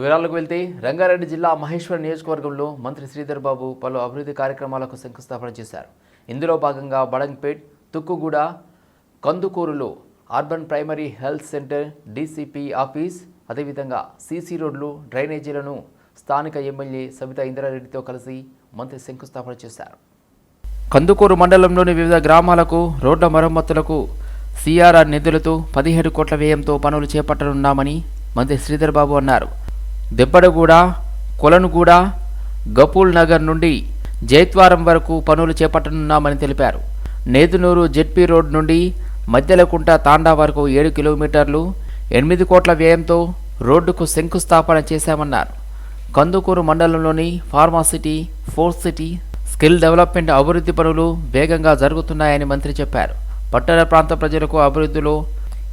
వివరాలకు వెళ్తే రంగారెడ్డి జిల్లా మహేశ్వర నియోజకవర్గంలో మంత్రి శ్రీధర్ బాబు పలు అభివృద్ధి కార్యక్రమాలకు శంకుస్థాపన చేశారు. ఇందులో భాగంగా Badangpet Tukkuguda కందుకూరులో urban primary health centre DCP office అదేవిధంగా సీసీ రోడ్లు డ్రైనేజీలను స్థానిక ఎమ్మెల్యే సవితా ఇంద్రారెడ్డితో కలిసి మంత్రి శంకుస్థాపన చేశారు. కందుకూరు మండలంలోని వివిధ గ్రామాలకు రోడ్ల మరమ్మతులకు సిఆర్ఆర్ నిధులతో పదిహేడు కోట్ల వ్యయంతో పనులు చేపట్టనున్నామని మంత్రి శ్రీధర్ బాబు అన్నారు. దిబ్బడగూడ కొలనుగూడ గపూల్ నగర్ నుండి జైత్వారం వరకు పనులు చేపట్టనున్నామని తెలిపారు. నేదునూరు జెడ్పీ రోడ్ నుండి మధ్యలకుంట తాండా వరకు ఏడు కిలోమీటర్లు ఎనిమిది కోట్ల వ్యయంతో రోడ్డుకు శంకుస్థాపన చేశామన్నారు. కందుకూరు మండలంలోని pharma city fourth city skill development అభివృద్ధి పనులు వేగంగా జరుగుతున్నాయని మంత్రి చెప్పారు. పట్టణ ప్రాంత ప్రజలకు అభివృద్ధిలో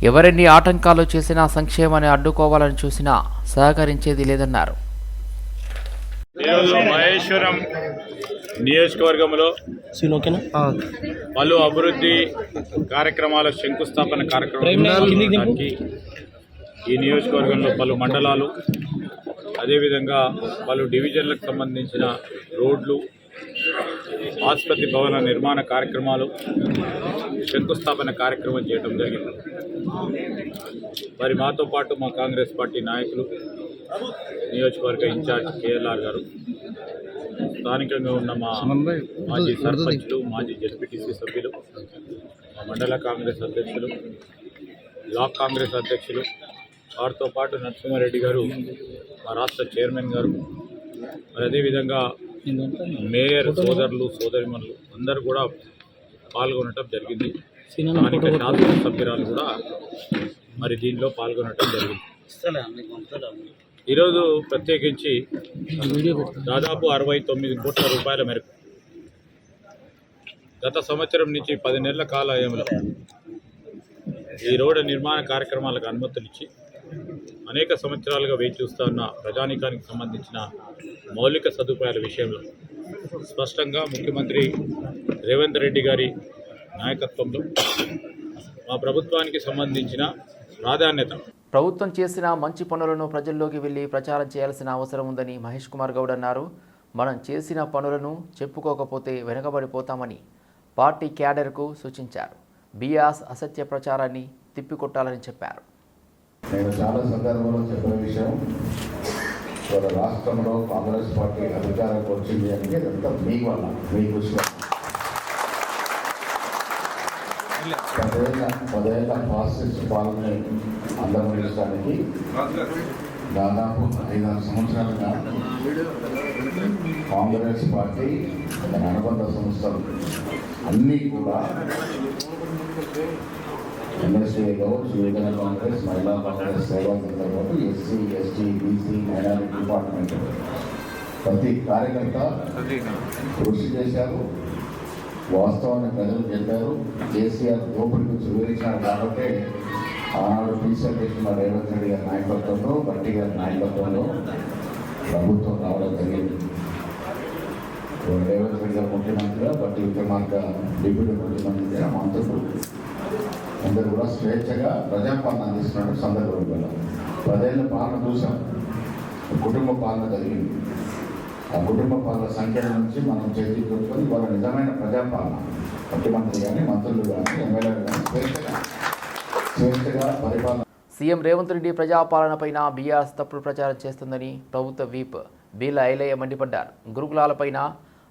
ఎవరెన్ని ఆటంకాలు చేసినా సంక్షేమాన్ని అడ్డుకోవాలని చూసినా సహకరించేది లేదన్నారు. ఈరోజు మహేశ్వరం నియోజకవర్గంలో పలు అభివృద్ధి కార్యక్రమాల శంకుస్థాపన కార్యక్రమానికి ఈ నియోజకవర్గంలో పలు మండలాలు అదేవిధంగా పలు డివిజన్లకు సంబంధించిన రోడ్లు ఆసుపత్రి భవన నిర్మాణ కార్యక్రమాలు శంకుస్థాపన కార్యక్రమం చేయడం జరిగింది. మరి మాతో పాటు మా కాంగ్రెస్ పార్టీ నాయకులు నియోజకవర్గ ఇన్ఛార్జ్ కేఎల్ఆర్ గారు స్థానికంగా ఉన్న మా మాజీ సర్పంచ్లు మాజీ జడ్పీటీసీ సభ్యులు మా మండల కాంగ్రెస్ అధ్యక్షులు బ్లాక్ కాంగ్రెస్ అధ్యక్షులు వారితో పాటు నరసింహారెడ్డి గారు మా రాష్ట్ర చైర్మన్ గారు. మరి అదేవిధంగా మేయర్ సోదరులు సోదరిమణులు అందరూ కూడా పాల్గొనటం జరిగింది. స్థానిక శాసనసభ్యురాలు కూడా మరి దీనిలో పాల్గొనటం జరిగింది. ఈరోజు ప్రత్యేకించి దాదాపు అరవై తొమ్మిది కోట్ల రూపాయల మేరకు గత సంవత్సరం నుంచి పది నెలల కాలంలో ఈ రోడ్డు నిర్మాణ కార్యక్రమాలకు అనుమతులు ఇచ్చి అనేక సంవత్సరాలుగా వేచి చూస్తున్న ప్రజానీకానికి సంబంధించిన మౌలిక సదుపాయాల విషయంలో స్పష్టంగా ముఖ్యమంత్రి రేవంత్ రెడ్డి గారి నాయకత్వంలో మా ప్రభుత్వానికి సంబంధించిన ప్రాధాన్యత. ప్రభుత్వం చేసిన మంచి పనులను ప్రజల్లోకి వెళ్ళి ప్రచారం చేయాల్సిన అవసరం ఉందని మహేష్ కుమార్ గౌడ్ అన్నారు. మనం చేసిన పనులను చెప్పుకోకపోతే వెనుకబడిపోతామని పార్టీ క్యాడర్కు సూచించారు. బియాస్ అసత్య ప్రచారాన్ని తిప్పికొట్టాలని చెప్పారు. నేను చాలా సందర్భంలో చెప్పిన విషయం ఇవాళ రాష్ట్రంలో కాంగ్రెస్ పార్టీ అధికారంకి వచ్చింది అంటే ఇదంతా మీ వల్ల మీ కృషి వల్ల. పదేళ్ళ పదేళ్ళ ఫాసిస్ట్ పాలన అందమరించడానికి దాదాపు ఐదారు సంవత్సరాలుగా కాంగ్రెస్ పార్టీ దాని అనుబంధ సంస్థలు అన్నీ కూడా ఎన్ఎస్ఏ కావచ్చు యువజన కాంగ్రెస్ మహిళా కాంగ్రెస్ సేవా పాటు SC ST BC minority department. ప్రతి కార్యకర్త కృషి చేశారు. వాస్తవాన్ని ప్రజలు చెప్పారు. కేసీఆర్ దోపిడి గురించి వివరించారు కాబట్టి ఆనాడు టీచర్ చేసిన రేవంత్ రెడ్డి గారి నాయకత్వంలో బట్టి గారి నాయకత్వంలో ప్రభుత్వం రావడం జరిగింది. రేవంత్ రెడ్డి గారు ముఖ్యమంత్రిగా బట్టి విక్రమార్క డిప్యూటీ ముఖ్యమంత్రిగా మంత్రులు అందరూ కూడా స్వేచ్ఛగా ప్రజాపాలన అందిస్తున్న సందర్భంలో పదేళ్ళ పాలన చూసాం. కుటుంబ పాలన జరిగింది. ఆ కుటుంబ పాలన సంఖ్యల నుంచి మనం చేతి చూసుకొని వాళ్ళ నిజమైన ప్రజాపాలన ముఖ్యమంత్రి కానీ మంత్రులు కానీ ఎమ్మెల్యేలు కానీ స్వేచ్ఛగా స్వేచ్ఛగా పరిపాలన సీఎం రేవంత్ రెడ్డి ప్రజాపాలనపైన బీఆర్ఎస్ తప్పుడు ప్రచారం చేస్తుందని ప్రభుత్వ వీప్ బీల ఐలయ్య మండిపడ్డారు. గురుకులాలపైన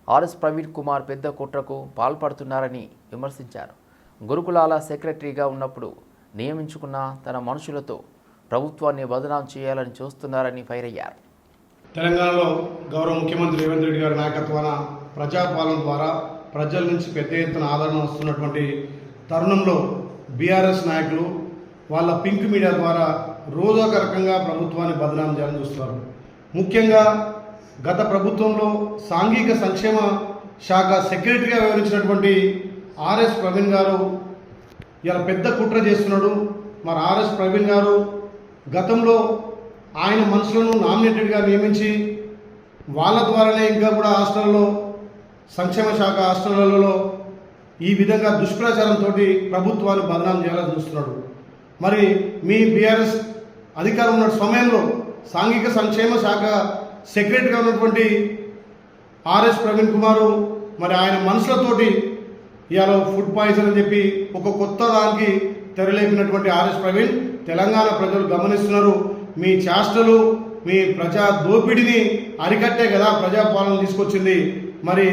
ఆర్ఎస్ ప్రవీణ్ కుమార్ పెద్ద కుట్రకు పాల్పడుతున్నారని విమర్శించారు. గురుకులాల సెక్రటరీగా ఉన్నప్పుడు నియమించుకున్న తన మనుషులతో ప్రభుత్వాన్ని బదనాం చేయాలని చూస్తున్నారని ఫైర్ అయ్యారు తెలంగాణలో గౌరవ ముఖ్యమంత్రి రేవంత్ రెడ్డి గారి నాయకత్వాన ప్రజాపాలన ద్వారా ప్రజల నుంచి పెద్ద ఎత్తున ఆదరణ వస్తున్నటువంటి తరుణంలో బీఆర్ఎస్ నాయకులు వాళ్ళ పింక్ మీడియా ద్వారా రోజు ఒక రకంగా ప్రభుత్వాన్ని బదనాం చేయాలని చూస్తున్నారు. ముఖ్యంగా గత ప్రభుత్వంలో సాంఘిక సంక్షేమ శాఖ సెక్రటరీగా వివరించినటువంటి ఆర్ఎస్ ప్రవీణ్ గారు ఇలా పెద్ద కుట్ర చేస్తున్నాడు. మరి ఆర్ఎస్ ప్రవీణ్ గారు గతంలో ఆయన మనుషులను నామినేటెడ్గా నియమించి వాళ్ళ ద్వారానే ఇంకా కూడా హాస్టల్లో సంక్షేమ శాఖ హాస్టళ్ళలో ఈ విధంగా దుష్ప్రచారంతో ప్రభుత్వాన్ని బదనాం చేయాలని చూస్తున్నాడు. మరి మీ బీఆర్ఎస్ అధికారం ఉన్న సమయంలో సాంఘిక సంక్షేమ శాఖ సెక్రటరీగా ఉన్నటువంటి ఆర్ఎస్ ప్రవీణ్ కుమారు మరి ఆయన మనుషులతోటి ఇవాళ ఫుడ్ పాయిజన్ అని చెప్పి ఒక కొత్త దానికి తెరలేపినటువంటి ఆర్ఎస్ ప్రవీణ్ తెలంగాణ ప్రజలు గమనిస్తున్నారు. మీ చేష్టలు మీ ప్రజా దోపిడిని అరికట్టే కదా ప్రజాపాలన తీసుకొచ్చింది. మరి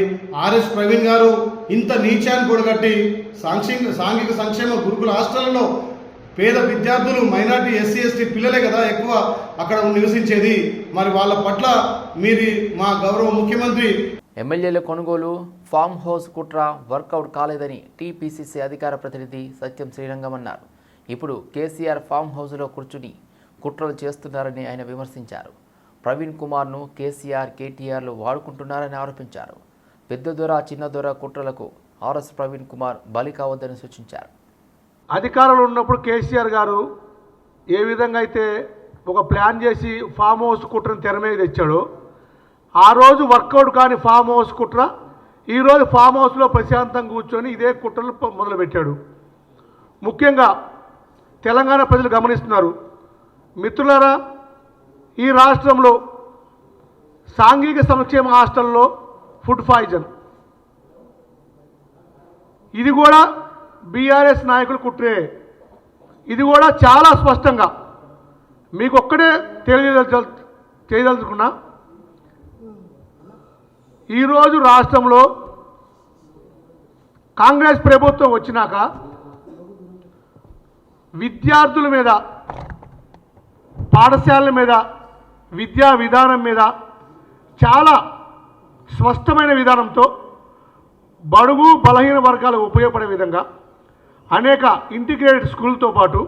ఆర్ఎస్ ప్రవీణ్ గారు ఇంత నీచాన్ని కూడగట్టి సాంక్షిక సాంఘిక సంక్షేమ గురుకుల హాస్టళ్ళలో పేద విద్యార్థులు మైనార్టీ ఎస్సీ ఎస్టీ పిల్లలే కదా ఎక్కువ అక్కడ నివసించేది. మరి వాళ్ళ పట్ల మీరు మా గౌరవ ముఖ్యమంత్రి. ఎమ్మెల్యేల కొనుగోలు ఫామ్ హౌస్ కుట్ర వర్కౌట్ కాలేదని టీపీసీసీ అధికార ప్రతినిధి సత్యం శ్రీరంగం అన్నారు. ఇప్పుడు కేసీఆర్ ఫామ్ హౌస్లో కూర్చుని కుట్రలు చేస్తున్నారని ఆయన విమర్శించారు. ప్రవీణ్ కుమార్ను కేసీఆర్ కేటీఆర్లు వాడుకుంటున్నారని ఆరోపించారు. పెద్ద దొర చిన్న దొర కుట్రలకు ఆర్ఎస్ ప్రవీణ్ కుమార్ బలి కావద్దని సూచించారు. అధికారంలో ఉన్నప్పుడు కేసీఆర్ గారు ఏ విధంగా అయితే ఒక ప్లాన్ చేసి ఫామ్ హౌస్ కుట్రను తెర మీద తెచ్చాడో ఆ రోజు వర్కౌట్ కాని ఫామ్ హౌస్ కుట్ర ఈరోజు ఫామ్ హౌస్లో ప్రశాంతంగా కూర్చొని ఇదే కుట్రలు మొదలుపెట్టాడు. ముఖ్యంగా తెలంగాణ ప్రజలు గమనిస్తున్నారు. మిత్రులారా ఈ రాష్ట్రంలో సాంఘిక సంక్షేమ హాస్టల్లో ఫుడ్ పాయిజన్. ఇది కూడా బీఆర్ఎస్ నాయకులు కుట్రే. ఇది కూడా చాలా స్పష్టంగా. మీకు ఒక్కడే తెలియదల చేయదలుచుకున్నా ఈరోజు రాష్ట్రంలో కాంగ్రెస్ ప్రభుత్వం వచ్చినాక విద్యార్థుల మీద పాఠశాలల మీద విద్యా విధానం మీద చాలా స్పష్టమైన విధానంతో బడుగు బలహీన వర్గాలకు ఉపయోగపడే విధంగా అనేక ఇంటిగ్రేటెడ్ స్కూల్తో పాటు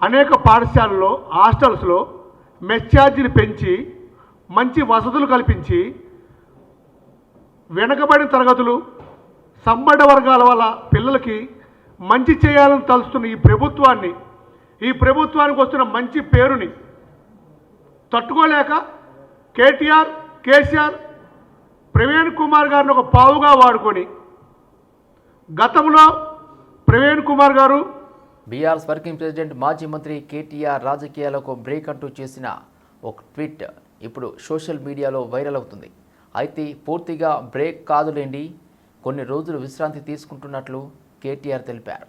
అనేక పాఠశాలల్లో హాస్టల్స్లో మెస్ ఛార్జీలు పెంచి మంచి వసతులు కల్పించి వెనకబడిన తరగతులు సంబడ వర్గాల వల్ల పిల్లలకి మంచి చేయాలని తలుస్తున్న ఈ ప్రభుత్వాన్ని ఈ ప్రభుత్వానికి వస్తున్న మంచి పేరుని తట్టుకోలేక కేటీఆర్ కేసీఆర్ ప్రవీణ్ కుమార్ గారిని ఒక పావుగా వాడుకొని గతంలో ప్రవీణ్ కుమార్ గారు బీఆర్ఎస్ వర్కింగ్ ప్రెసిడెంట్ మాజీ మంత్రి కేటీఆర్ రాజకీయాలకు బ్రేక్ అంటూ చేసిన ఒక ట్వీట్ ఇప్పుడు సోషల్ మీడియాలో వైరల్ అవుతుంది. అయితే పూర్తిగా బ్రేక్ కాదులేండి. కొన్ని రోజులు విశ్రాంతి తీసుకుంటున్నట్లు కేటీఆర్ తెలిపారు.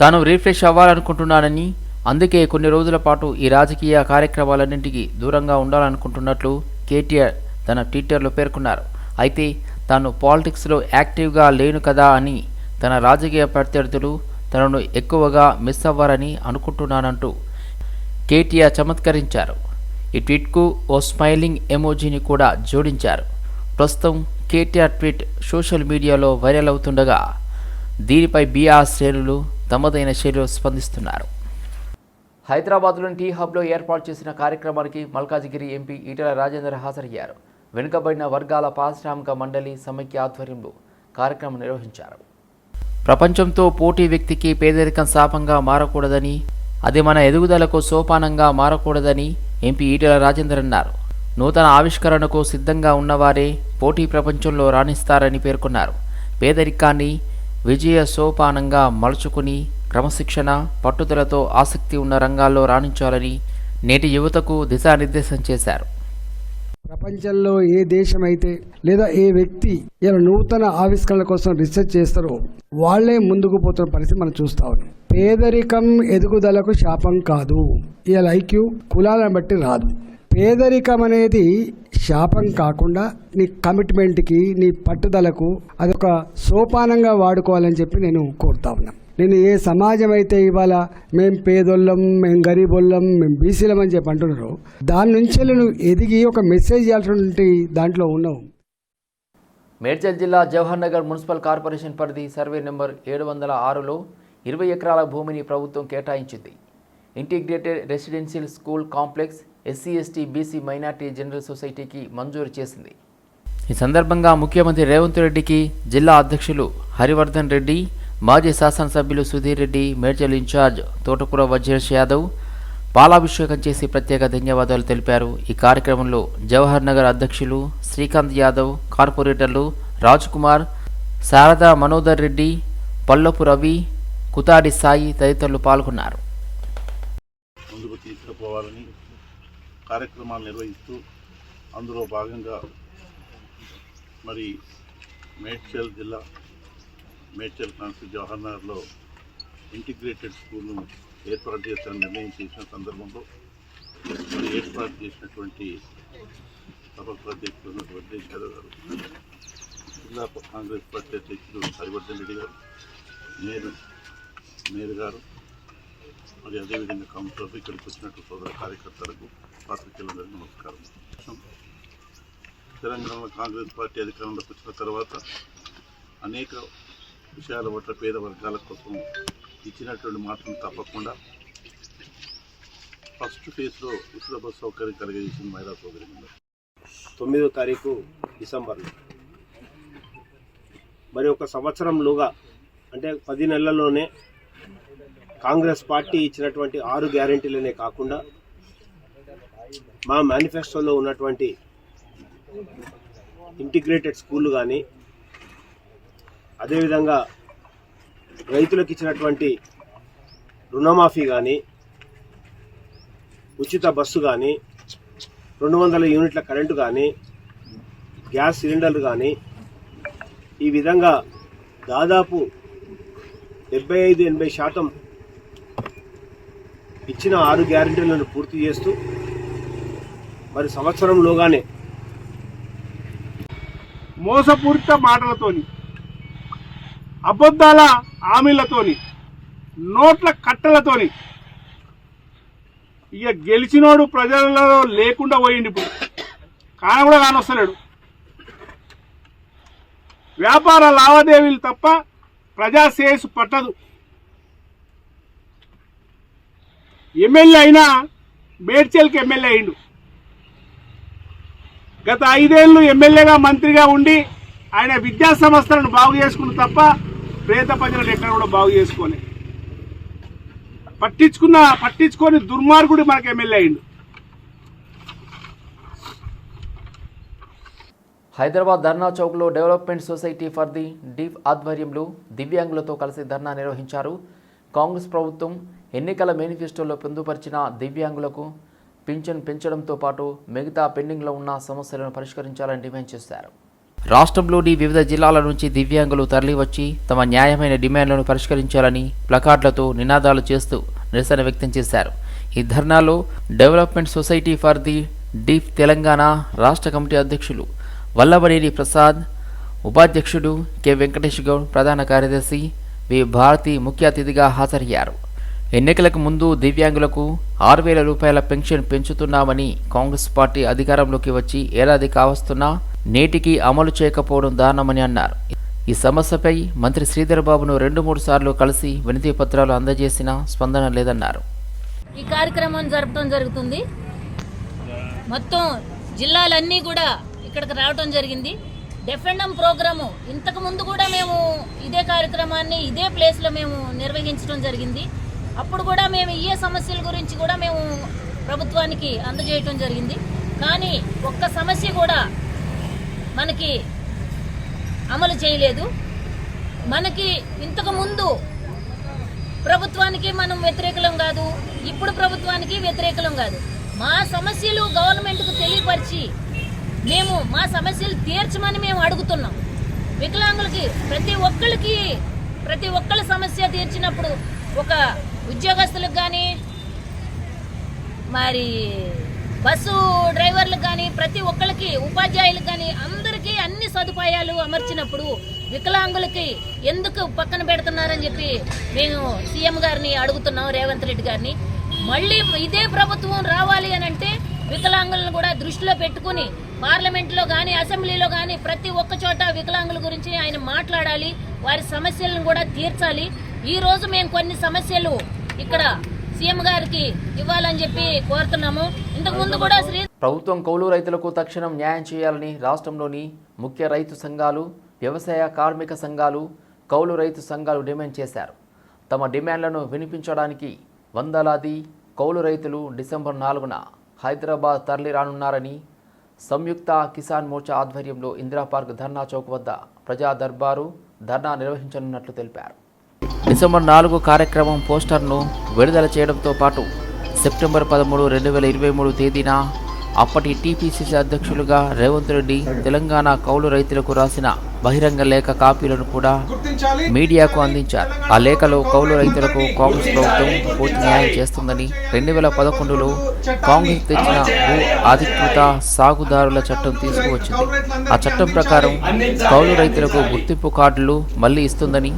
తాను రీఫ్రెష్ అవ్వాలనుకుంటున్నానని అందుకే కొన్ని రోజుల పాటు ఈ రాజకీయ కార్యక్రమాలన్నింటికి దూరంగా ఉండాలనుకుంటున్నట్లు కేటీఆర్ తన ట్విట్టర్లో పేర్కొన్నారు. అయితే తాను పాలిటిక్స్లో యాక్టివ్గా లేను కదా అని తన రాజకీయ ప్రత్యర్థులు తనను ఎక్కువగా మిస్ అవ్వారని అనుకుంటున్నానంటూ కేటీఆర్ చమత్కరించారు. ఈ ట్వీట్కు ఓ స్మైలింగ్ ఎమోజీని కూడా జోడించారు. ప్రస్తుతం కేటీఆర్ ట్వీట్ సోషల్ మీడియాలో వైరల్ అవుతుండగా దీనిపై బీఆర్ శ్రేణులు తమదైన శైలిలో స్పందిస్తున్నారు. హైదరాబాద్లోని టీ హబ్లో ఏర్పాటు చేసిన కార్యక్రమానికి మల్కాజిగిరి ఎంపీ ఈటల రాజేందర్ హాజరయ్యారు. వెనుకబడిన వర్గాల పారిశ్రామిక మండలి సమైక్య ఆధ్వర్యంలో కార్యక్రమం నిర్వహించారు. ప్రపంచంతో పోటీ వ్యక్తికి పేదరికం శాపంగా మారకూడదని అది మన ఎదుగుదలకు సోపానంగా మారకూడదని ఎంపీ ఈటెల రాజేందర్ అన్నారు. నూతన ఆవిష్కరణకు సిద్ధంగా ఉన్నవారే పోటీ ప్రపంచంలో రాణిస్తారని పేర్కొన్నారు. పేదరికాన్ని విజయ సోపానంగా మలుచుకుని క్రమశిక్షణ పట్టుదలతో ఆసక్తి ఉన్న రంగాల్లో రాణించాలని నేటి యువతకు దిశానిర్దేశం చేశారు. ప్రపంచంలో ఏ దేశం అయితే లేదా ఏ వ్యక్తి ఇలా నూతన ఆవిష్కరణల కోసం రీసెర్చ్ చేస్తారో వాళ్ళే ముందుకు పోతున్న పరిస్థితి మనం చూస్తా ఉన్నాం. పేదరికం ఎదుగుదలకు శాపం కాదు. ఇలా ఐక్యూ కులాలను బట్టి రాదు. పేదరికం అనేది శాపం కాకుండా నీ కమిట్మెంట్కి నీ పట్టుదలకు అదొక సోపానంగా వాడుకోవాలని చెప్పి నేను కోరుతా ఉన్నాను నేను ఏ సమాజం అయితే ఇవాళ మేం పేదోళ్ళం మేం గరీబోళ్ళం మేం బీసీలం అని చెప్పి అంటున్నారు దాని నుంచి నువ్వు ఎదిగి ఒక మెసేజ్ చేయాల్సినటువంటి దాంట్లో ఉన్నావు. మేడ్చల్ జిల్లా జవహర్ నగర్ మున్సిపల్ కార్పొరేషన్ పరిధి సర్వే నెంబర్ ఏడు వందల ఆరులో ఇరవై ఎకరాల భూమిని ప్రభుత్వం కేటాయించింది. Integrated residential school complex SC ST BC minority general సొసైటీకి మంజూరు చేసింది. ఈ సందర్భంగా ముఖ్యమంత్రి రేవంత్ రెడ్డికి జిల్లా అధ్యక్షులు హరివర్ధన్ రెడ్డి మాజీ శాసనసభ్యులు సుధీర్ రెడ్డి మేడ్చల్ ఇన్ఛార్జ్ తోటకూర వజ్రేష్ యాదవ్ పాలాభిషేకం చేసి ప్రత్యేక ధన్యవాదాలు తెలిపారు. ఈ కార్యక్రమంలో జవహర్ నగర్ అధ్యక్షులు శ్రీకాంత్ యాదవ్ కార్పొరేటర్లు రాజ్ కుమార్ శారదా మనోదర్ రెడ్డి పల్లపు రవి కుతాడి సాయి తదితరులు పాల్గొన్నారు. ముందుకు తీసుకుపోవాలని కార్యక్రమాలు నిర్వహిస్తూ అందులో భాగంగా మరి మేడ్చల్ జిల్లా మేడ్చల్ కాన్స్టి జవహర్ నగర్లో ఇంటిగ్రేటెడ్ స్కూల్ను ఏర్పాటు చేస్తారని నిర్ణయం చేసిన సందర్భంలో మరి ఏర్పాటు చేసినటువంటి సభకు అధ్యక్షుడు ఉన్నటువంటి యాదవ్ గారు జిల్లా కాంగ్రెస్ పార్టీ అధ్యక్షుడు హరివర్ధన్ రెడ్డి గారు నేను మేయర్ గారు మరి అదేవిధంగా కౌన్సిలర్లు ఇక్కడికి వచ్చినట్టు సోదర కార్యకర్తలకు పాత్రికేయులందరికీ నమస్కారం. తెలంగాణలో కాంగ్రెస్ పార్టీ అధికారంలోకి వచ్చిన తర్వాత అనేక విషయాల పట్ల పేద వర్గాల కోసం ఇచ్చినటువంటి మాటను తప్పకుండా ఫస్ట్ ఫేజ్లో ఉచిత బస్సు సౌకర్యం కలిగజేసింది మహిళా సోదరి తొమ్మిదో తారీఖు డిసెంబర్లో మరి ఒక సంవత్సరంలోగా అంటే పది నెలల్లోనే కాంగ్రెస్ పార్టీ ఇచ్చినటువంటి ఆరు గ్యారెంటీలనే కాకుండా మా మేనిఫెస్టోలో ఉన్నటువంటి ఇంటిగ్రేటెడ్ స్కూళ్ళు కానీ అదేవిధంగా రైతులకు ఇచ్చినటువంటి రుణమాఫీ కానీ ఉచిత బస్సు కానీ రెండు వందల యూనిట్ల కరెంటు కానీ గ్యాస్ సిలిండర్లు కానీ ఈ విధంగా దాదాపు డెబ్బై ఐదు ఎనభై శాతం ఇచ్చిన ఆరు గ్యారెంటీలను పూర్తి చేస్తూ మరి సంవత్సరంలోగానే మోసపూరిత మాటలతోని అబద్ధాల హామీలతోని నోట్ల కట్టలతోని ఇక గెలిచినోడు ప్రజలలో లేకుండా పోయింది ఇప్పుడు. కాన కూడా కానొస్తలేడు. వ్యాపార లావాదేవీలు తప్ప ప్రజా శ్రేయస్సు పట్టదు. ఎమ్మెల్యే అయినా మేడ్చల్కి ఎమ్మెల్యే అయిండు. గత ఐదేళ్ళు ఎమ్మెల్యేగా మంత్రిగా ఉండి ఆయన విద్యా సంస్థలను బాగు చేసుకున్న తప్ప పేద ప్రజలను ఎక్కడ కూడా బాగు చేసుకోలే. పట్టించుకున్న పట్టించుకొని దుర్మార్గుడు మనకు ఎమ్మెల్యే అయిండు. హైదరాబాద్ ధర్నా చౌక్లో development society for the deaf ఆధ్వర్యంలో దివ్యాంగులతో కలిసి ధర్నా నిర్వహించారు కాంగ్రెస్ ప్రభుత్వం. ఎన్నికల మేనిఫెస్టోలో పొందుపరిచిన దివ్యాంగులకు పింఛన్ పెంచడంతో పాటు మిగతా పెండింగ్లో ఉన్న సమస్యలను పరిష్కరించాలని డిమాండ్ చేశారు. రాష్ట్రంలోని వివిధ జిల్లాల నుంచి దివ్యాంగులు తరలివచ్చి తమ న్యాయమైన డిమాండ్లను పరిష్కరించాలని ప్లకార్డులతో నినాదాలు చేస్తూ నిరసన వ్యక్తం చేశారు. ఈ ధర్నాలో development society for the deaf Telangana రాష్ట్ర కమిటీ అధ్యక్షులు వల్లభనేని ప్రసాద్ ఉపాధ్యక్షుడు కె వెంకటేష్ గౌడ్ ప్రధాన కార్యదర్శి వి భారతి ముఖ్య అతిథిగా హాజరయ్యారు. ఎన్నికలకు ముందు దివ్యాంగులకు ఆరు వేల రూపాయల పెన్షన్ పెంచుతున్నామని కాంగ్రెస్ పార్టీ అధికారంలోకి వచ్చి ఏడాది కావస్తున్నా నేటికి అమలు చేయకపోవడం దారుణమని అన్నారు. ఈ సమస్యపై మంత్రి శ్రీధర్ బాబును రెండు మూడు సార్లు కలిసి వినతి పత్రాలు అందజేసినా స్పందన లేదన్నారు. ఈ కార్యక్రమం జరపడం జరుగుతుంది. మొత్తం జిల్లాలన్నీ కూడా ఇక్కడికి రావడం జరిగింది. డెఫెండమ్ ప్రోగ్రాము ఇంతకు ముందు కూడా మేము ఇదే కార్యక్రమాన్ని ఇదే ప్లేస్లో మేము నిర్వహించడం జరిగింది. అప్పుడు కూడా మేము ఏ సమస్యల గురించి కూడా మేము ప్రభుత్వానికి అందజేయటం జరిగింది. కానీ ఒక్క సమస్య కూడా మనకి అమలు చేయలేదు. మనకి ఇంతకు ముందు ప్రభుత్వానికి మనం వ్యతిరేకలం కాదు ఇప్పుడు ప్రభుత్వానికి వ్యతిరేకలం కాదు. మా సమస్యలు గవర్నమెంట్కు తెలియపరిచి మేము మా సమస్యలు తీర్చమని మేము అడుగుతున్నాం. వికలాంగులకి ప్రతి ఒక్కరికి ప్రతి ఒక్కరి సమస్య తీర్చినప్పుడు ఒక ఉద్యోగస్తులకు కానీ మరి బస్సు డ్రైవర్లకు కానీ ప్రతి ఒక్కరికి ఉపాధ్యాయులకు కానీ అందరికీ అన్ని సదుపాయాలు అమర్చినప్పుడు వికలాంగులకి ఎందుకు పక్కన పెడుతున్నారని చెప్పి మేము సీఎం గారిని అడుగుతున్నాం రేవంత్ రెడ్డి గారిని. మళ్ళీ ఇదే ప్రభుత్వం రావాలి అని అంటే వికలాంగులను కూడా దృష్టిలో పెట్టుకుని పార్లమెంట్లో కానీ అసెంబ్లీలో కానీ ప్రతి ఒక్క చోట వికలాంగుల గురించి ఆయన మాట్లాడాలి వారి సమస్యలను కూడా తీర్చాలి. ఈరోజు మేము కొన్ని సమస్యలు ఇక్కడ సీఎం గారికి ఇవ్వాలని చెప్పి కోరుతున్నాము. ఇంతకు ముందు కూడా శ్రీ ప్రభుత్వం కౌలు రైతులకు తక్షణం న్యాయం చేయాలని రాష్ట్రంలోని ముఖ్య రైతు సంఘాలు వ్యవసాయ కార్మిక సంఘాలు కౌలు రైతు సంఘాలు డిమాండ్ చేశారు. తమ డిమాండ్లను వినిపించడానికి వందలాది కౌలు రైతులు డిసెంబర్ నాలుగున హైదరాబాద్ తరలి రానున్నారని సంయుక్త కిసాన్ మోర్చా ఆధ్వర్యంలో ఇందిరా పార్క్ ధర్నా చౌక్ వద్ద ప్రజా దర్బారు ధర్నా నిర్వహించనున్నట్లు తెలిపారు. డిసెంబర్ నాలుగు కార్యక్రమం పోస్టర్ను విడుదల చేయడంతో పాటు సెప్టెంబర్ పదమూడు రెండు వేల ఇరవై మూడు తేదీన అప్పటి టీపీసీసీ అధ్యక్షులుగా రేవంత్ రెడ్డి తెలంగాణ కౌలు రైతులకు రాసిన బహిరంగ లేఖ కాపీలను కూడా మీడియాకు అందించారు. ఆ లేఖలో కౌలు రైతులకు కాంగ్రెస్ ప్రభుత్వం పూర్తి న్యాయం చేస్తుందని రెండు వేల పదకొండులో కాంగ్రెస్ తెచ్చిన భూ అధికృత సాగుదారుల చట్టం తీసుకువచ్చింది. ఆ చట్టం ప్రకారం కౌలు రైతులకు గుర్తింపు కార్డులు మళ్ళీ ఇస్తుందని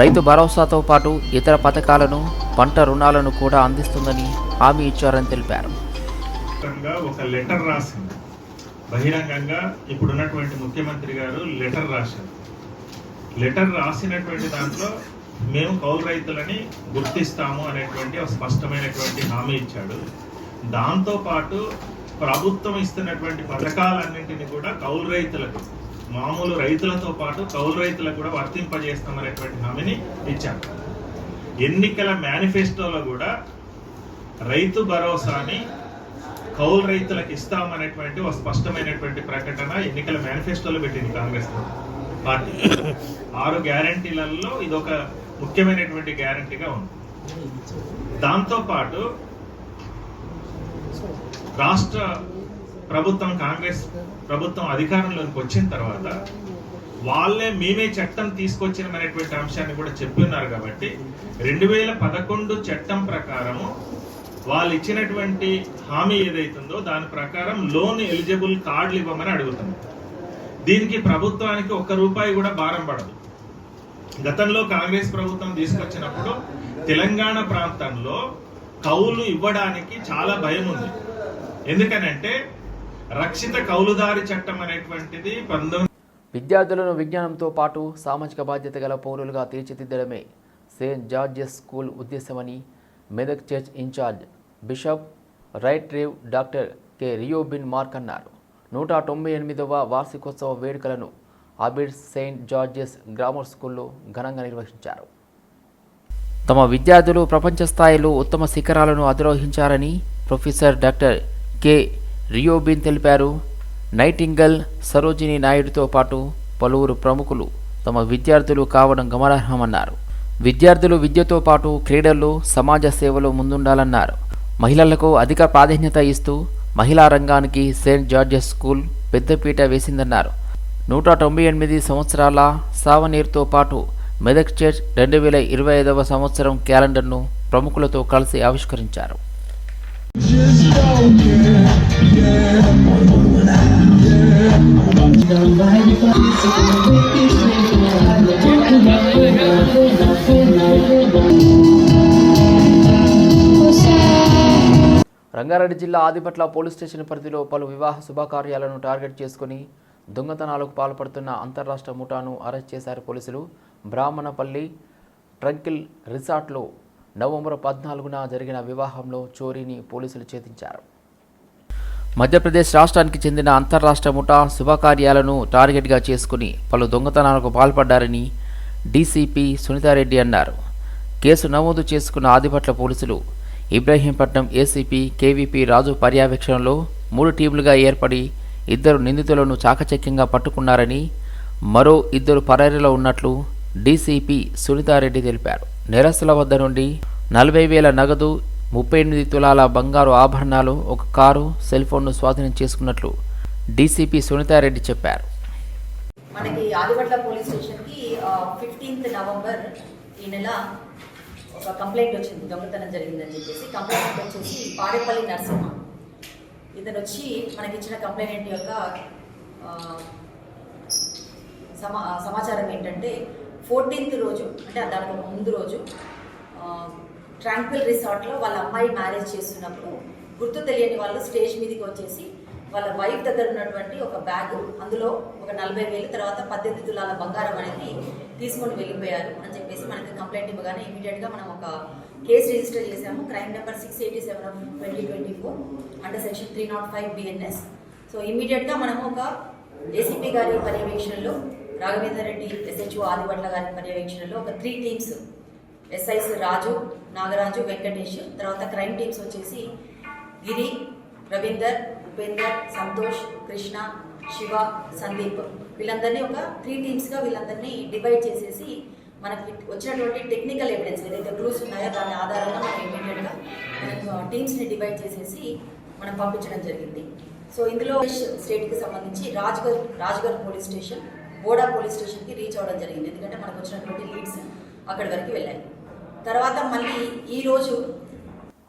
రైతు భరోసాతో పాటు ఇతర పథకాలను పంట రుణాలను కూడా అందిస్తుందని హామీ ఇచ్చారని తెలిపారు. ఒక లెటర్ రాసింది. బహిరంగంగా ఇప్పుడున్నటువంటి ముఖ్యమంత్రి గారు లెటర్ రాశారు. లెటర్ రాసినటువంటి దాంట్లో మేము కౌలు రైతులని గుర్తిస్తాము అనేటువంటి స్పష్టమైనటువంటి హామీ ఇచ్చాడు. దాంతోపాటు ప్రభుత్వం ఇస్తున్నటువంటి పథకాలన్నింటినీ కూడా కౌలు రైతులకు మామూలు రైతులతో పాటు కౌలు రైతులకు కూడా వర్తింపజేస్తామనేటువంటి హామీని ఇచ్చారు ఎన్నికల మేనిఫెస్టోలో కూడా రైతు భరోసాని కౌలు రైతులకు ఇస్తామనేటువంటి ఒక స్పష్టమైనటువంటి ప్రకటన ఎన్నికల మేనిఫెస్టోలో పెట్టింది కాంగ్రెస్ పార్టీ. ఆరు గ్యారంటీలలో ఇది ఒక ముఖ్యమైనటువంటి గ్యారంటీగా ఉంది. దాంతో పాటు రాష్ట్ర ప్రభుత్వం కాంగ్రెస్ ప్రభుత్వం అధికారంలోకి వచ్చిన తర్వాత వాళ్ళే మేమే చట్టం తీసుకొచ్చినమైనటువంటి అంశాన్ని కూడా చెప్తున్నారు కాబట్టి రెండు వేల పదకొండు చట్టం ప్రకారము వాళ్ళు ఇచ్చినటువంటి హామీ ఏదైతుందో దాని ప్రకారం లోన్ ఎలిజిబుల్ కార్డులు ఇవ్వమని అడుగుతుంది దీనికి ప్రభుత్వానికి ఒక్క రూపాయి కూడా భారం పడదు. గతంలో కాంగ్రెస్ ప్రభుత్వం తీసుకొచ్చినప్పుడు తెలంగాణ ప్రాంతంలో కౌలు ఇవ్వడానికి చాలా భయం ఉంది. ఎందుకనంటే రక్షిత కౌలుదారి చట్టం అనేటువంటిది పంతొమ్మిది విద్యార్థులను విజ్ఞానంతో పాటు సామాజిక బాధ్యత గల పౌరులుగా తీర్చిదిద్దడమే Saint George's school ఉద్దేశమని Medak church in-charge bishop right rev doctor K Reuben Mark అన్నారు. నూట తొంభై ఎనిమిదవ వార్షికోత్సవ వేడుకలను అబిడ్ సెయింట్ జార్జెస్ గ్రామర్ స్కూల్లో ఘనంగా నిర్వహించారు. తమ విద్యార్థులు ప్రపంచ స్థాయిలో ఉత్తమ శిఖరాలను అధిరోహించారని ప్రొఫెసర్ డాక్టర్ కె రియోబిన్ తెలిపారు. నైటింగల్ సరోజిని నాయుడుతో పాటు పలువురు ప్రముఖులు తమ విద్యార్థులు కావడం గమనార్హమన్నారు. విద్యార్థులు విద్యతో పాటు క్రీడల్లో సమాజ సేవలో ముందుండాలన్నారు. మహిళలకు అధిక ప్రాధాన్యత ఇస్తూ మహిళా రంగానికి సెయింట్ జార్జెస్ స్కూల్ పెద్దపీట వేసిందన్నారు. నూట తొంభై ఎనిమిది సంవత్సరాల సావనీర్తో పాటు మెదక్ చర్చ్ రెండు వేల ఇరవై ఐదవ సంవత్సరం క్యాలెండర్ను ప్రముఖులతో కలిసి ఆవిష్కరించారు. రంగారెడ్డి జిల్లా ఆదిపట్ల పోలీస్ స్టేషన్ పరిధిలో పలు వివాహ శుభకార్యాలను టార్గెట్ చేసుకుని దొంగతనాలకు పాల్పడుతున్న అంతర్రాష్ట్ర ముఠాను అరెస్ట్ చేశారు పోలీసులు. బ్రాహ్మణపల్లి ట్రంకిల్ రిసార్ట్లో నవంబర్ పద్నాలుగున జరిగిన వివాహంలో చోరీని పోలీసులు ఛేదించారు. మధ్యప్రదేశ్ రాష్ట్రానికి చెందిన అంతర్రాష్ట్ర ముఠా శుభకార్యాలను టార్గెట్గా చేసుకుని పలు దొంగతనాలకు పాల్పడ్డారని డీసీపీ సునీతారెడ్డి అన్నారు. కేసు నమోదు చేసుకున్న ఆదిపట్ల పోలీసులు ఇబ్రహీంపట్నం ఏసీపీ కేవీపీ రాజు పర్యవేక్షణలో మూడు టీంలుగా ఏర్పడి ఇద్దరు నిందితులను చాకచక్యంగా పట్టుకున్నారని మరో ఇద్దరు పరారీలో ఉన్నట్లు డీసీపీ సునీతారెడ్డి తెలిపారు. నేరస్తుల వద్ద నుండి నలభై వేల నగదు ముప్పై ఎనిమిది తులాల బంగారు ఆభరణాలు ఒక కారు సెల్ ఫోన్ను స్వాధీనం చేసుకున్నట్లు డీసీపీ సునీతారెడ్డి చెప్పారు. మనకి ఆదిపట్ల పోలీస్ స్టేషన్కి ఫిఫ్టీన్త్ నవంబర్ ఈ నెల ఒక కంప్లైంట్ వచ్చింది. దొంగతనం జరిగిందని చెప్పేసి కంప్లైంట్ వచ్చేసి పాడేపల్లి నరసింహ. ఇతను వచ్చి మనకి ఇచ్చిన కంప్లైంట్ యొక్క సమా సమాచారం ఏంటంటే ఫోర్టీన్త్ రోజు అంటే దానికి ముందు రోజు ట్రాంక్విల్ రిసార్ట్లో వాళ్ళ అమ్మాయి మ్యారేజ్ చేస్తున్నప్పుడు గుర్తు తెలియని వాళ్ళు స్టేజ్ మీదకి వచ్చేసి వాళ్ళ వైఫ్ దగ్గర ఉన్నటువంటి ఒక బ్యాగ్ అందులో ఒక నలభై వేలు తర్వాత పద్దెనిమిది తులాల బంగారం అనేది తీసుకొని వెళ్ళిపోయారు అని చెప్పేసి మనకి కంప్లైంట్ ఇవ్వగానే ఇమీడియట్గా మనం ఒక కేసు రిజిస్టర్ చేసాము crime number six eighty seven of twenty twenty four under section three not five BNS so ఇమీడియట్గా మనము ఒక ఏసీపీ గారి పర్యవేక్షణలో రాఘవేందర్ రెడ్డి ఎస్హెచ్ఓ ఆదిపట్ల గారి పర్యవేక్షణలో ఒక three teams SIs Raju Nagaraju Venkatesh తర్వాత క్రైమ్ టీమ్స్ వచ్చేసి గిరి రవీందర్ ఉపేందర్ సంతోష్ కృష్ణ శివ సందీప్. వీళ్ళందరినీ ఒక త్రీ టీమ్స్గా వీళ్ళందరినీ డివైడ్ చేసేసి మనకి వచ్చినటువంటి టెక్నికల్ ఎవిడెన్స్ ఏదైతే క్లూస్ ఉన్నాయో దాని ఆధారంగా మనం ఇమీడియట్గా మనం టీమ్స్ని డివైడ్ చేసేసి మనం పంపించడం జరిగింది. సో ఇందులో స్టేట్కి సంబంధించి Rajgarh Rajgarh police station Boda police స్టేషన్కి రీచ్ అవ్వడం జరిగింది. ఎందుకంటే మనకు వచ్చినటువంటి లీడ్స్ అక్కడి వరకు వెళ్ళాయి. తర్వాత మళ్ళీ ఈరోజు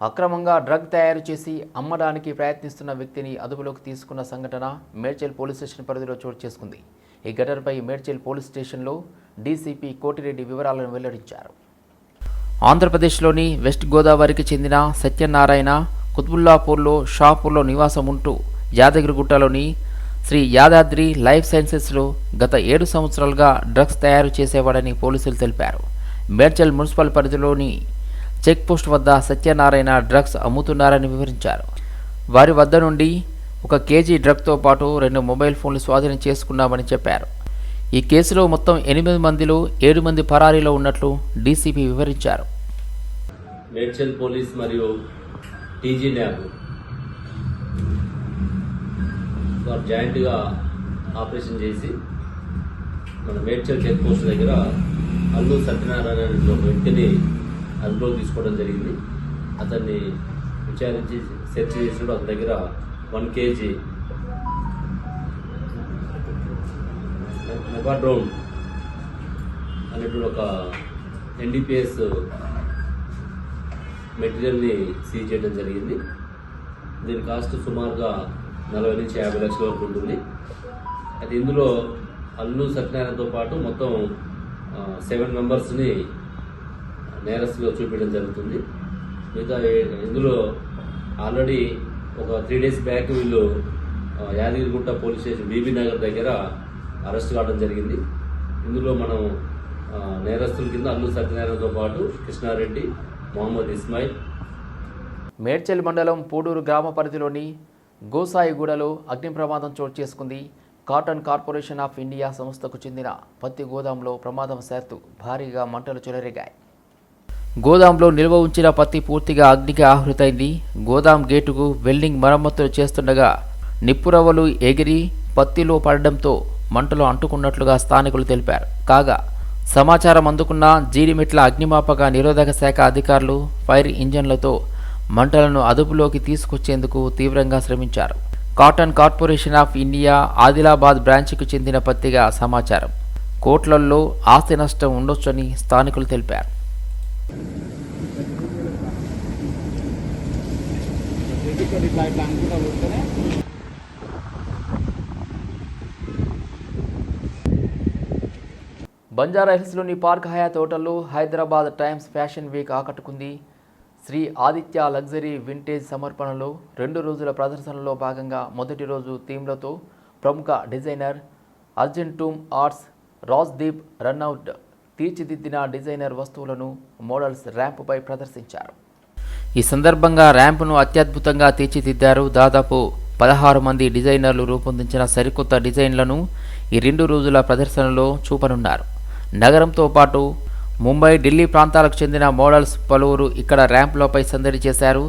అక్రమంగా డ్రగ్ తయారు చేసి అమ్మడానికి ప్రయత్నిస్తున్న వ్యక్తిని అదుపులోకి తీసుకున్న సంఘటన మేడ్చల్ పోలీస్ స్టేషన్ పరిధిలో చోటు చేసుకుంది. ఈ ఘటనపై మేడ్చల్ పోలీస్ స్టేషన్లో డీసీపీ కోటిరెడ్డి వివరాలను వెల్లడించారు. ఆంధ్రప్రదేశ్లోని వెస్ట్ గోదావరికి చెందిన సత్యనారాయణ కుతుబుల్లాపూర్లో షాపూర్లో నివాసం ఉంటూ యాదగిరిగుట్టలోని శ్రీ యాదాద్రి లైఫ్ సైన్సెస్లో గత ఏడు సంవత్సరాలుగా డ్రగ్స్ తయారు చేసేవాడని పోలీసులు తెలిపారు. మేడ్చల్ మున్సిపల్ పరిధిలోని చెక్పోస్ట్ వద్ద సత్యనారాయణ డ్రగ్స్ అమ్ముతున్నారని వివరించారు. వారి వద్ద నుండి ఒక కేజీ డ్రగ్తో పాటు రెండు మొబైల్ ఫోన్లు స్వాధీనం చేసుకున్నామని చెప్పారు. ఈ కేసులో మొత్తం ఎనిమిది మందిలో ఏడు మంది పరారీలో ఉన్నట్లు డీసీపీ వివరించారు. మేడ్చల్ పోలీస్ మరియు టీజీ ల్యాబ్ వారు జాయింట్గా ఆపరేషన్ చేసి మన మేడ్చల్ చెక్ పోస్ట్ దగ్గర అల్లు సత్యనారాయణ అనే ఒక వ్యక్తిని అదుపులోకి తీసుకోవడం జరిగింది. అతన్ని విచారించి సెర్చ్ చేసినప్పుడు అతని దగ్గర వన్ కేజీ మెగాడ్రోన్ అనేటువంటి ఒక ఎన్డీపీఎస్ మెటీరియల్ని సీజ్ చేయడం జరిగింది. దీని కాస్ట్ సుమారుగా నలభై నుంచి యాభై లక్షల వరకు ఉంటుంది. అది ఇందులో అల్లు సత్యనారాయణతో పాటు మొత్తం సెవెన్ మెంబర్స్ని నేరస్తుగా చూపించడం జరుగుతుంది. మిగతా ఇందులో ఆల్రెడీ ఒక త్రీ డేస్ బ్యాక్ వీళ్ళు Yadagirigutta police station BB Nagar దగ్గర అరెస్ట్ కావడం జరిగింది. ఇందులో మనం నేరస్తుల కింద అల్లు సత్యనారాయణతో పాటు కృష్ణారెడ్డి మొహమ్మద్ ఇస్మాయిల్. మేడ్చల్ మండలం పూడూరు గ్రామ పరిధిలోని గోసాయిగూడలో అగ్ని ప్రమాదం చోటు చేసుకుంది. కాటన్ కార్పొరేషన్ ఆఫ్ ఇండియా సంస్థకు చెందిన పత్తి గోదాంలో ప్రమాదం శాత్తు భారీగా మంటలు చెలరేగాయి. గోదాంలో నిల్వ ఉంచిన పత్తి పూర్తిగా అగ్నికి ఆహృతైంది. గోదాం గేటుకు వెల్డింగ్ మరమ్మతులు చేస్తుండగా నిప్పురవ్వలు ఎగిరి పత్తిలో పడడంతో మంటలు అంటుకున్నట్లుగా స్థానికులు తెలిపారు. కాగా సమాచారం అందుకున్న జీడిమెట్ల అగ్నిమాపక నిరోధక శాఖ అధికారులు ఫైర్ ఇంజన్లతో మంటలను అదుపులోకి తీసుకొచ్చేందుకు తీవ్రంగా శ్రమించారు. Cotton corporation of India Adilabad బ్రాంచ్కు చెందిన పత్తిగా సమాచారం. కోట్లల్లో ఆస్తి నష్టం ఉండొచ్చని స్థానికులు తెలిపారు. బంజారా హిల్స్లోని పార్క్ హయాత్ హోటల్లో హైదరాబాద్ టైమ్స్ ఫ్యాషన్ వీక్ ఆకట్టుకుంది. శ్రీ ఆదిత్య లగ్జరీ వింటేజ్ సమర్పణలో రెండు రోజుల ప్రదర్శనలో భాగంగా మొదటి రోజు థీమ్లతో ప్రముఖ డిజైనర్ అర్జెంటూమ్ ఆర్ట్స్ రాజ్దీప్ రన్అట్ తీర్చిదిద్దిన డిజైనర్ వస్తువులను మోడల్స్ ర్యాంపుపై ప్రదర్శించారు. ఈ సందర్భంగా ర్యాంపును అత్యద్భుతంగా తీర్చిదిద్దారు దాదాపు పదహారు మంది డిజైనర్లు రూపొందించిన సరికొత్త డిజైన్లను ఈ రెండు రోజుల ప్రదర్శనలో చూపనున్నారు. నగరంతో పాటు ముంబై ఢిల్లీ ప్రాంతాలకు చెందిన మోడల్స్ పలువురు ఇక్కడ ర్యాంప్లపై సందడి చేశారు.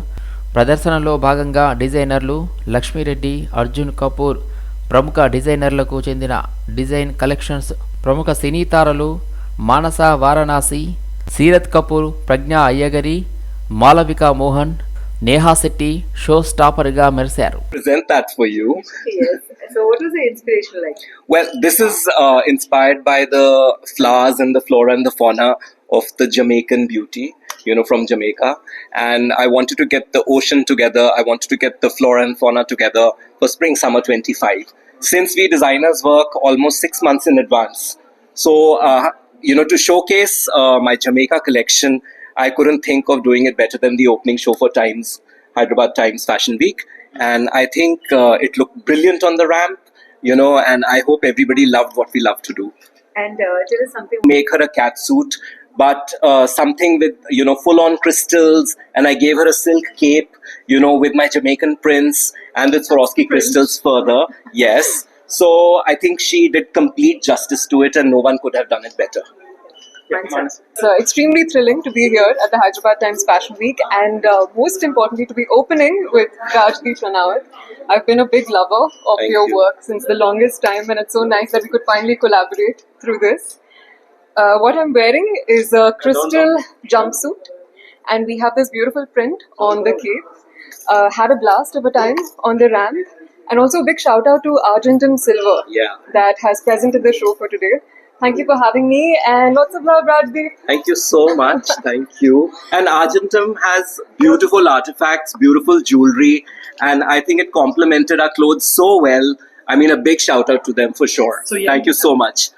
ప్రదర్శనలో భాగంగా డిజైనర్లు లక్ష్మీరెడ్డి అర్జున్ కపూర్ ప్రముఖ డిజైనర్లకు చెందిన డిజైన్ కలెక్షన్స్ ప్రముఖ సినీతారలు Manasa Varanasi Seerat Kapoor Pragya Ayyagari Malavika Mohan Neha Shetty show స్టాపర్గా మెరిశారు present that for you. Yes. So, what was the inspiration like? Well, this is uh, inspired by the flowers and the flora and the fauna of the Jamaican beauty, you know, from Jamaica. And I wanted to get the ocean together. I wanted to get the flora and fauna together for spring summer 25. Since we designers work almost six months in advance. So, uh, you know, to showcase uh, my Jamaica collection, I couldn't think of doing it better than the opening show for Times, Hyderabad Times Fashion Week. And I think uh, it looked brilliant on the ramp, you know, and I hope everybody loved what we love to do. And uh, tell us something. Make her a cat suit, but uh, something with, you know, full on crystals. And I gave her a silk cape, you know, with my Jamaican prints and with Swarovski crystals further. Yes. So I think she did complete justice to it, and no one could have done it better. It's uh, extremely thrilling to be here at the Hyderabad Times Fashion Week and uh, most importantly to be opening with Rajdeep Ranawat. I've been a big lover of Thank your you. work since the longest time and it's so nice that we could finally collaborate through this. Uh, what I'm wearing is a crystal jumpsuit and we have this beautiful print on the cape. Uh, had a blast of a time on the ramp, and also a big shout out to Argentum Silver Yeah. that has presented the show for today. Thank you for having me, and lots of love, Rajdeep. Thank you so much. Thank you. And Argentum has beautiful artifacts, beautiful jewelry, and I think it complemented our clothes so well. I mean, a big shout out to them for sure. So, yeah, Thank you so much.